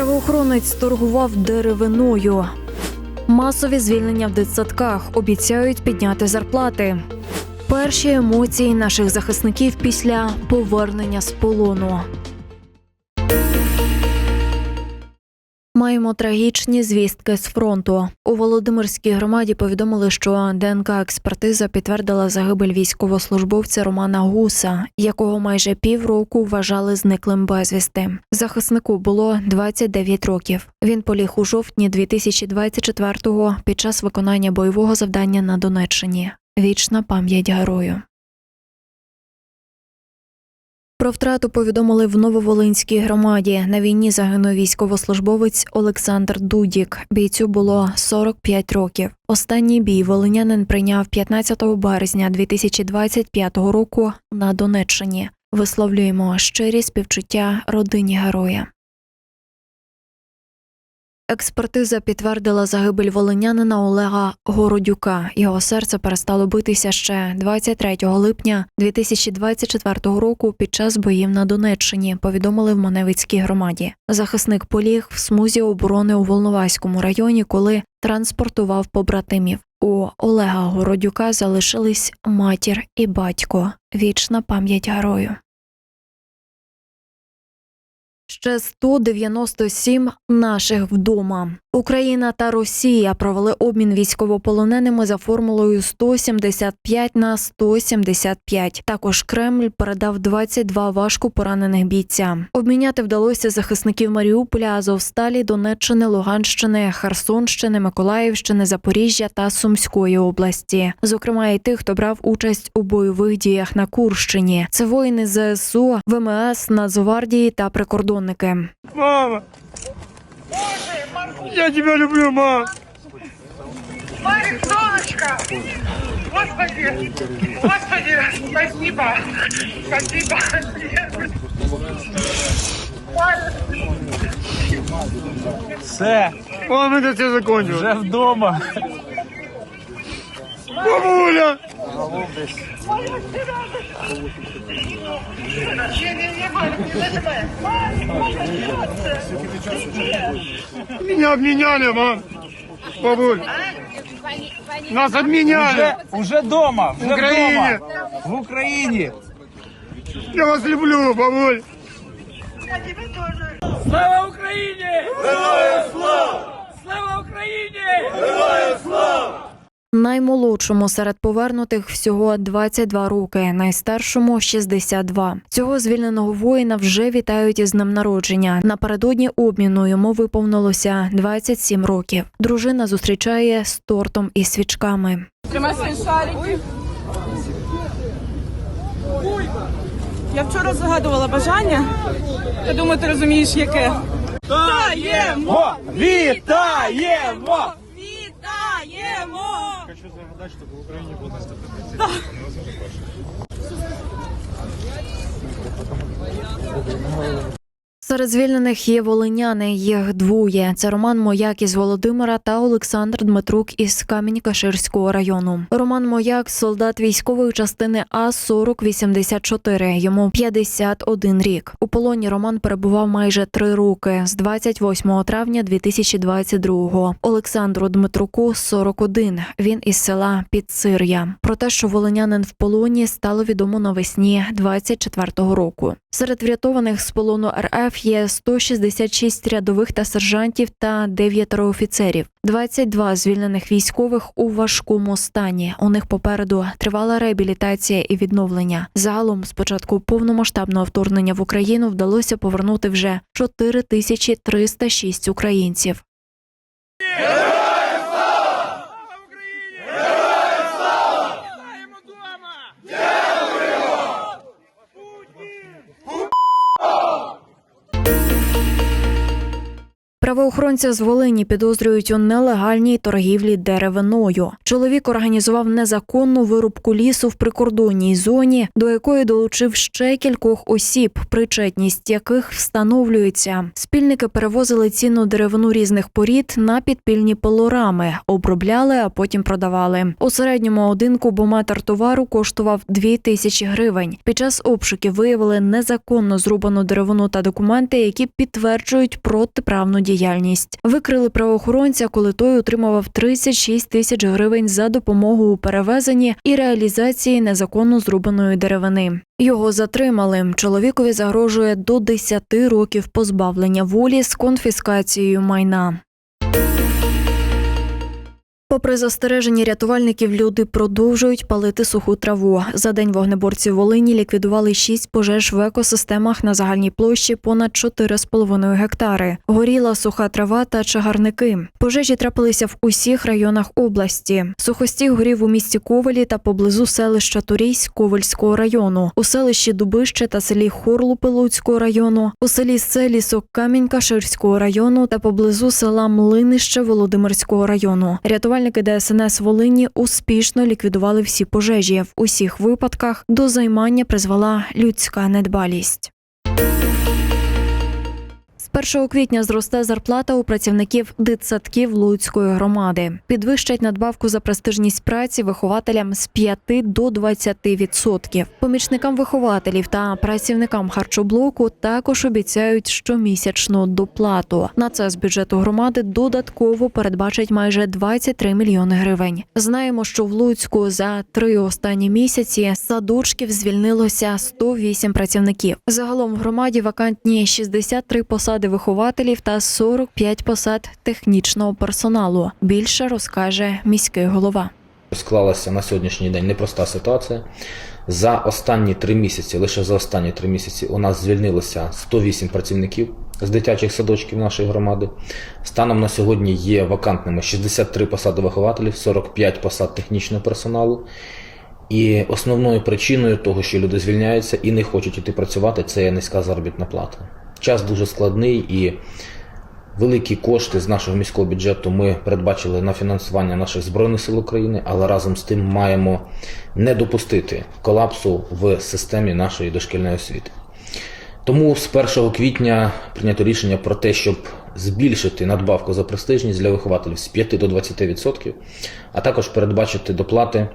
Правоохоронець торгував деревиною. Масові звільнення в дитсадках обіцяють підняти зарплати. Перші емоції наших захисників після повернення з полону. Маємо трагічні звістки з фронту. У Володимирській громаді повідомили, що ДНК експертиза підтвердила загибель військовослужбовця Романа Гуса, якого майже півроку вважали зниклим безвісти. Захиснику було 29 років. Він поліг у жовтні 2024-го під час виконання бойового завдання на Донеччині. Вічна пам'ять герою. Про втрату повідомили в Нововолинській громаді. На війні загинув військовослужбовець Олександр Дудік. Бійцю було 45 років. Останній бій волинянин прийняв 15 березня 2025 року на Донеччині. Висловлюємо щирі співчуття родині героя. Експертиза підтвердила загибель волинянина Олега Городюка. Його серце перестало битися ще 23 липня 2024 року під час боїв на Донеччині. Повідомили в Маневицькій громаді. Захисник поліг в смузі оборони у Волноваському районі, коли транспортував побратимів. У Олега Городюка залишились матір і батько. Вічна пам'ять герою. Ще 197 наших вдома. Україна та Росія провели обмін військовополоненими за формулою 175 на 175. Також Кремль передав 22 важко поранених бійця. Обміняти вдалося захисників Маріуполя, Азовсталі, Донеччини, Луганщини, Херсонщини, Миколаївщини, Запоріжжя та Сумської області. Зокрема, і тих, хто брав участь у бойових діях на Курщині. Це воїни ЗСУ, ВМС, Нацгвардії та прикордонники. Мама! Я тебя люблю, мам! Марик, солнышко! Господи! Господи! Спасибо! Спасибо! Все, Мам, это все закончилось. вже вдома. Бабуля! Не-не-не, Марик, не нажимай! Меня обменяли, мам! Бабуль! Нас обменяли! Вже, уже вдома. Вже В Україні. вдома. В Україні. Я вас люблю, бабуль! Я тебя тоже! Слава Україні! Героям слава! Наймолодшому серед повернутих всього 22 роки, найстаршому 62. Цього звільненого воїна вже вітають із днем народження. Напередодні обміну йому виповнилося 27 років. Дружина зустрічає з тортом і свічками. Тримай свої шарики. Я вчора загадувала бажання. Я думаю, ти розумієш, яке. Вітаємо! О, вітаємо! Вітаємо! Серед звільнених є волиняни. Їх двоє. Це Роман Мояк із Володимира та Олександр Дмитрук із Камінь-Каширського району. Роман Мояк солдат військової частини А 4084 Йому 51 рік. У полоні Роман перебував майже три роки з 28 травня 2022-го. Олександру Дмитруку 41. Він із села Підсир'я. Про те, що волинянин в полоні, стало відомо навесні 24-го року. Серед врятованих з полону РФ є 166 рядових та сержантів та 9 офіцерів. 22 звільнених військових у важкому стані. У них попереду тривала реабілітація і відновлення. Загалом, з початку повномасштабного вторгнення в Україну, вдалося повернути вже 4306 українців. Правоохоронця з Волині підозрюють у нелегальній торгівлі деревиною. Чоловік організував незаконну вирубку лісу в прикордонній зоні, до якої долучив ще кількох осіб, причетність яких встановлюється. Спільники перевозили цінну деревину різних порід на підпільні пилорами, обробляли, а потім продавали. У середньому один кубометр товару коштував 2 тисячі гривень. Під час обшуків виявили незаконно зрубану деревину та документи, які підтверджують протиправну діяльність. Викрили правоохоронця, коли той отримував 36 тисяч гривень за допомогу у перевезенні і реалізації незаконно зрубаної деревини. Його затримали. Чоловікові загрожує до 10 років позбавлення волі з конфіскацією майна. Попри застереження рятувальників, люди продовжують палити суху траву. За день вогнеборці Волині ліквідували шість пожеж в екосистемах на загальній площі понад 4,5 гектари. Горіла суха трава та чагарники. Пожежі трапилися в усіх районах області. Сухостій горів у місті Ковелі та поблизу селища Турійсь Ковельського району, у селищі Дубище та селі Хорлупи Луцького району, у селі Селісок Камінь Каширського району та поблизу села Млинище Володимирського району. Рятувальники ДСНС Волині успішно ліквідували всі пожежі. В усіх випадках до займання призвела людська недбалість. З 1 квітня зросте зарплата у працівників дитсадків Луцької громади. Підвищать надбавку за престижність праці вихователям з 5 до 20%. Помічникам вихователів та працівникам харчоблоку також обіцяють щомісячну доплату. На це з бюджету громади додатково передбачать майже 23 мільйони гривень. Знаємо, що в Луцьку за три останні місяці садочків звільнилося 108 працівників. Загалом в громаді вакантні 63 посади вихователів та 45 посад технічного персоналу. Більше розкаже міський голова. Склалася на сьогоднішній день непроста ситуація. За останні три місяці, лише за останні три місяці, у нас звільнилося 108 працівників з дитячих садочків нашої громади. Станом на сьогодні є вакантними 63 посади вихователів, 45 посад технічного персоналу. І основною причиною того, що люди звільняються і не хочуть іти працювати, це є низька заробітна плата. Час дуже складний і Великі кошти з нашого міського бюджету ми передбачили на фінансування наших збройних сил України, але разом з тим маємо не допустити колапсу в системі нашої дошкільної освіти. Тому з 1 квітня прийнято рішення про те, щоб збільшити надбавку за престижність для вихователів з 5 до 20%, а також передбачити доплати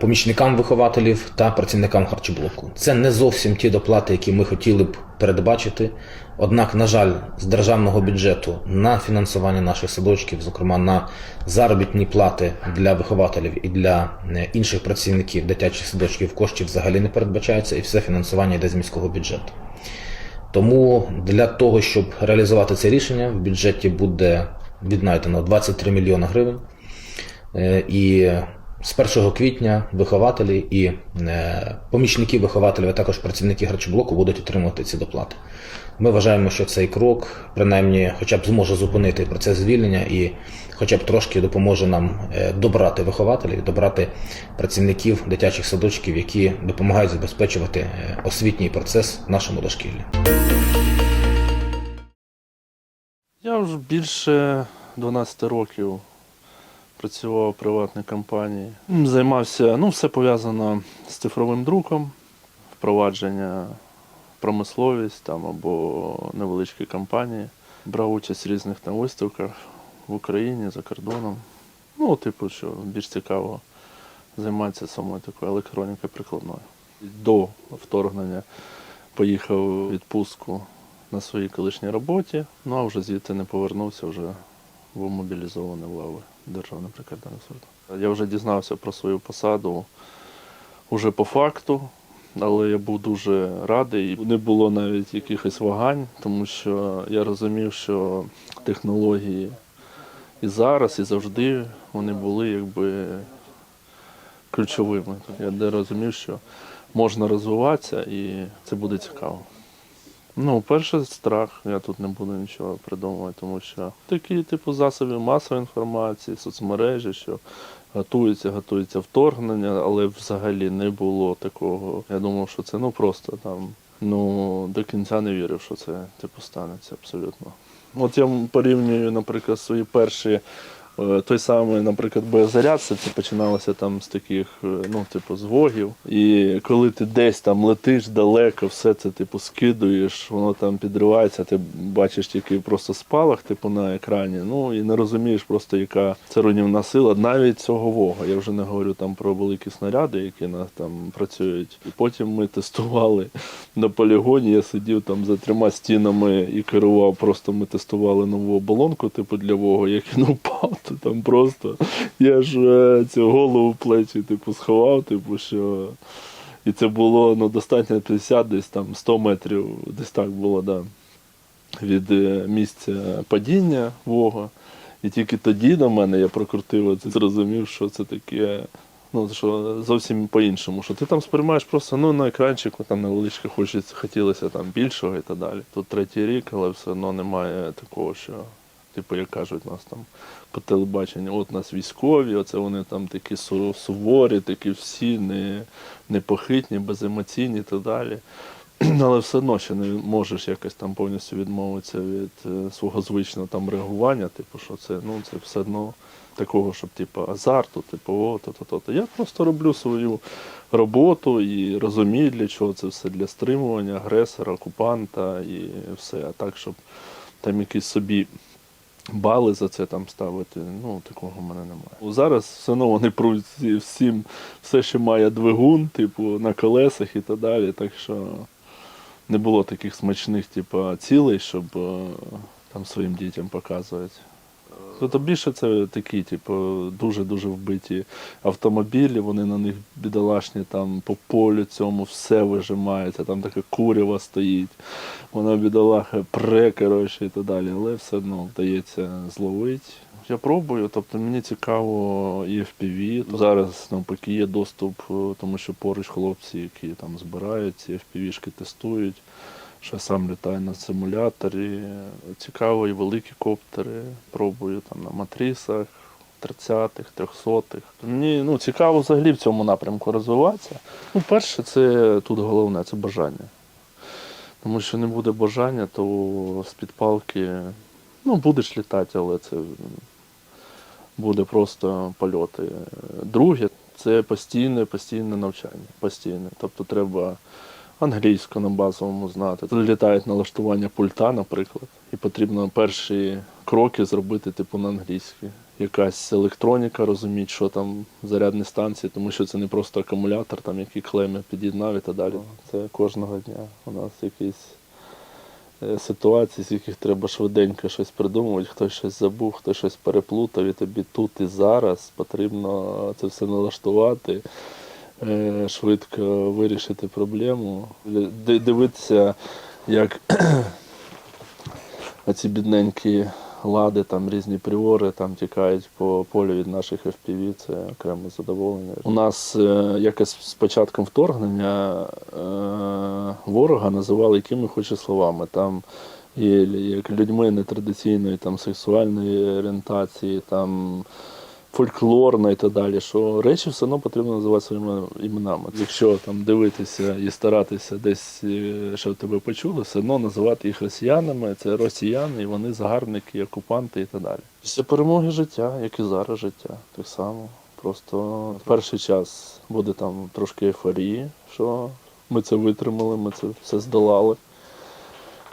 помічникам вихователів та працівникам харчоблоку. Це не зовсім ті доплати, які ми хотіли б передбачити. Однак, на жаль, з державного бюджету на фінансування наших садочків, зокрема на заробітні плати для вихователів і для е, інших працівників дитячих садочків коштів взагалі не передбачається, і все фінансування йде з міського бюджету. Тому для того, щоб реалізувати це рішення, в бюджеті буде віднайдено 23 мільйони гривень. Е, І з 1 квітня вихователі і е, помічники вихователів, а також працівники харчоблоку будуть отримувати ці доплати. Ми вважаємо, що цей крок, принаймні, хоча б зможе зупинити процес звільнення і хоча б трошки допоможе нам е, добрати вихователів, добрати працівників дитячих садочків, які допомагають забезпечувати е, освітній процес нашому дошкіллі. Я вже більше 12 років працював в приватній компанії. Займався, ну, все пов'язано з цифровим друком, впровадження промисловість там, або невеличкі компанії. Брав участь в різних там виставках в Україні, за кордоном. Ну, типу, що більш цікаво займатися самою такою електронікою прикладною. До вторгнення поїхав у відпустку на своїй колишній роботі, ну а вже звідти не повернувся, вже був мобілізований в лави Державної прикордонної служби. Я вже дізнався про свою посаду уже по факту, але я був дуже радий. Не було навіть якихось вагань, тому що я розумів, що технології і зараз, і завжди вони були якби ключовими. Я де розумів, що можна розвиватися і це буде цікаво. Ну, перше страх, я тут не буду нічого придумувати, тому що такі типу засоби масової інформації, соцмережі, що готується, готується вторгнення, але взагалі не було такого. Я думав, що це ну просто там ну, до кінця не вірив, що це типу станеться абсолютно. От я порівнюю, наприклад, свої перші. Е, Той самий, наприклад, боєзаряд, це починалося там з таких, е, ну, типу, з вогів. І коли ти десь там летиш далеко, все це типу скидуєш, воно там підривається, ти бачиш тільки просто спалах, типу, на екрані. Ну і не розумієш просто, яка це руйнівна сила навіть цього вога. Я вже не говорю там про великі снаряди, які на там працюють. І потім ми тестували на полігоні. Я сидів там за трьома стінами і керував. Просто ми тестували нову оболонку, типу для вого. Як він упав, то там просто я ж е, цю голову плечі, типу, сховав, типу, що. І це було ну, достатньо 50, десь там 100 метрів, десь так було, да, від е, місця падіння вога. І тільки тоді до мене я прокрутив це, зрозумів, що це таке. Ну, що зовсім по-іншому. Що ти там сприймаєш просто ну, на екранчику, там невеличке хочеться, хотілося там більшого і так далі. Тут третій рік, але все одно немає такого, що, типу, як кажуть, нас там по телебаченню, от нас військові, оце вони там такі суворі, такі всі не, непохитні, беземоційні і так далі. Але все одно ще не можеш якось там повністю відмовитися від е, свого звичного там реагування, типу, що це, ну, це все одно такого, щоб типу, азарту, типу, о, то, то, то, то. Я просто роблю свою роботу і розумію, для чого це все для стримування агресора, окупанта і все. А так, щоб там якісь собі бали за це там ставити, ну такого в мене немає. Зараз все одно вони пруть всім все, ще має двигун, типу, на колесах і так далі. Так що не було таких смачних, типу, цілей, щоб е, там своїм дітям показувати. Тобто більше це такі, типу, дуже-дуже вбиті автомобілі, вони на них бідолашні там по полю цьому все вижимається, там така курява стоїть, вона бідолаха пре, коротше, і так далі, але все одно вдається зловити. Я пробую, тобто мені цікаво і FPV. Зараз навпаки є доступ, е, тому що поруч хлопці, які там збирають ці FPV-шки, тестують. Що сам літаю на симуляторі. Цікаво і великі коптери. Пробую там на матрисах, 30-х, 300-х. Мені ну, цікаво взагалі в цьому напрямку розвиватися. Ну, перше, це тут головне це бажання. Тому що не буде бажання, то з-під палки ну, будеш літати, але це буде просто польоти. Друге, це постійне, постійне навчання. Постійне. Тобто треба англійську на базовому знати. Тут літають налаштування пульта, наприклад, і потрібно перші кроки зробити типу на англійській. Якась електроніка, розуміти, що там зарядні станції, тому що це не просто акумулятор, там який клеми під'єднав і так далі. Це кожного дня. У нас якісь е, ситуації, з яких треба швиденько щось придумувати, хтось щось забув, хтось щось переплутав, і тобі тут і зараз потрібно це все налаштувати, швидко вирішити проблему, дивитися, як оці бідненькі лади, там різні пріори там тікають по полю від наших FPV, це окреме задоволення. У нас е, якось з початком вторгнення е, ворога називали якими хоче словами. Там і як людьми нетрадиційної там, сексуальної орієнтації, там фольклорна і так далі, що речі все одно потрібно називати своїми іменами. Якщо там дивитися і старатися десь, е, щоб тебе почули, все одно називати їх росіянами, це росіяни, і вони загарбники, окупанти і так далі. Після перемоги життя, як і зараз життя, так само. Просто перший час буде там трошки ейфорії, що ми це витримали, ми це все здолали.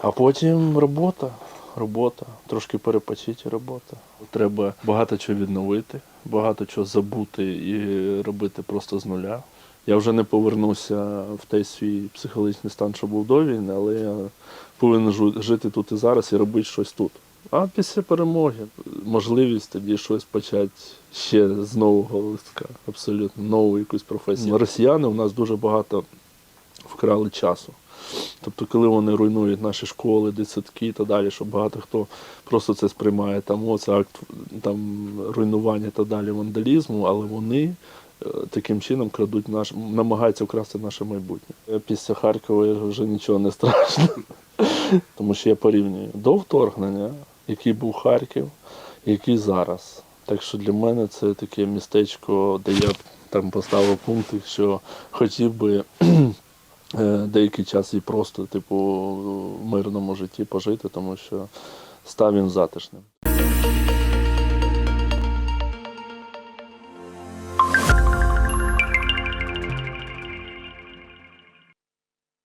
А потім робота, робота, трошки перепочити робота. Треба багато чого відновити, багато чого забути і робити просто з нуля. Я вже не повернуся в той свій психологічний стан, що був до війни, але я повинен жити тут і зараз і робити щось тут. А після перемоги можливість тоді щось почати ще з нового листка, абсолютно нову якусь професію. Росіяни у нас дуже багато вкрали часу. Тобто, коли вони руйнують наші школи, дитсадки і так далі, що багато хто просто це сприймає там, о, це акт там, руйнування і так далі, вандалізму, але вони е, таким чином крадуть наш, намагаються вкрасти наше майбутнє. Е, Після Харкова вже нічого не страшно. Тому що я порівнюю до вторгнення, який був Харків, який зараз. Так що для мене це таке містечко, де я там поставив пункт, що хотів би деякий час і просто, типу, в мирному житті пожити, тому що став він затишним.